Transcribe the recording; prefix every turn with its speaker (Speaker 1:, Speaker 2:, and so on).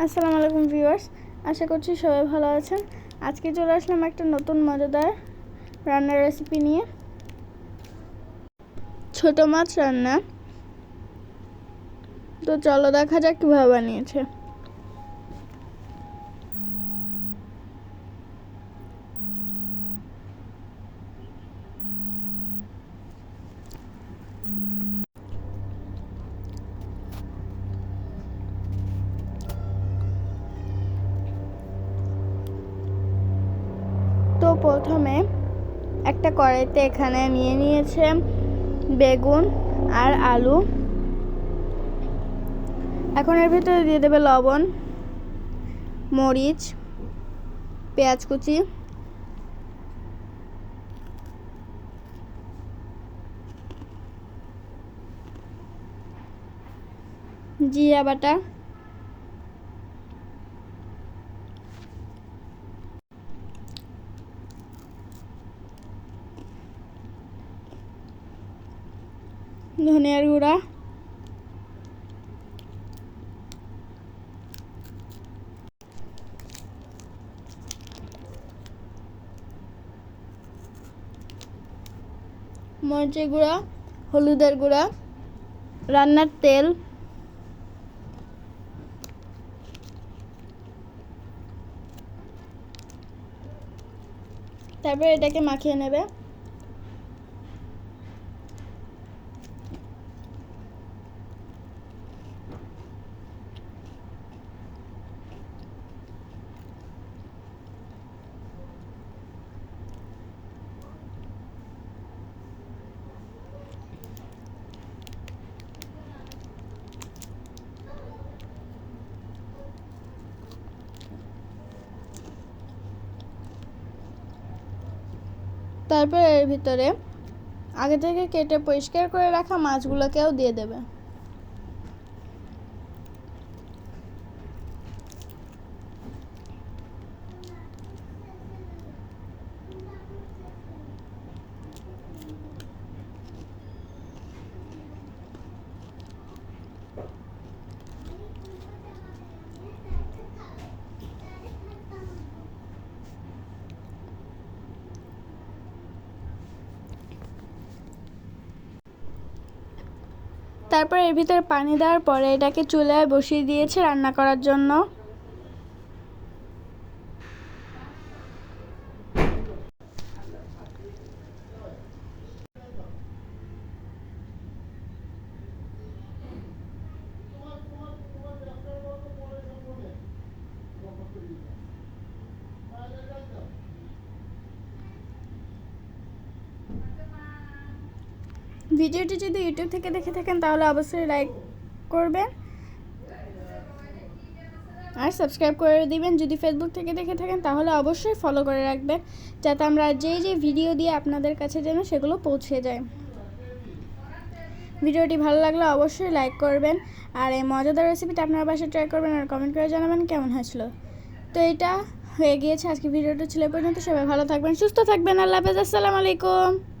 Speaker 1: আসসালামু আলাইকুম ভিউয়ার্স, আশা করছি সবাই ভালো আছেন। আজকে চলে আসলাম একটা নতুন মজাদার রান্নার রেসিপি নিয়ে। ছোট মাছ রান্না। তো চলো দেখা যাক কীভাবে বানিয়েছে। প্রথমে একটা কড়াইতে এখানে নিয়ে নিয়েছে বেগুন আর আলু। এখন এর ভিতরে দিয়ে দেবে লবণ, মরিচ, পেঁয়াজ কুচি। জিরা বাটা। ধনিয়ার গুঁড়া। মরিচের গুঁড়া হলুদের গুঁড়া রান্নার তেল। তারপরে এটাকে মাখিয়ে নেবে। তারপর এর ভিতরে আগে থেকে কেটে পরিষ্কার করে রাখা মাছগুলোকেও দিয়ে দেবে। তারপর এর ভিতরে পানি দেওয়ার পরে এটাকে চুলায় বসিয়ে দিয়েছে রান্না করার জন্য। ভিডিওটি যদি ইউটিউব থেকে দেখে থাকেন, তাহলে অবশ্যই লাইক করবেন। আর সাবস্ক্রাইব করে দিবেন। যদি ফেসবুক থেকে দেখে থাকেন, তাহলে অবশ্যই ফলো করে রাখবেন, যাতে আমরা যেই যে ভিডিও দিয়ে আপনাদের কাছে যেন সেগুলো পৌঁছে যায়। ভিডিওটি ভালো লাগলে অবশ্যই লাইক করবেন, আর এই মজাদার রেসিপিটা আপনার বাসায় ট্রাই করবেন আর কমেন্ট করে জানাবেন কেমন হয়েছিল। তো এটা হয়ে গিয়েছে আজকে ভিডিওটা ছিল পর্যন্ত। সবাই ভালো থাকবেন, সুস্থ থাকবেন। আল্লাহ হাফেজ। আসসালামু আলাইকুম।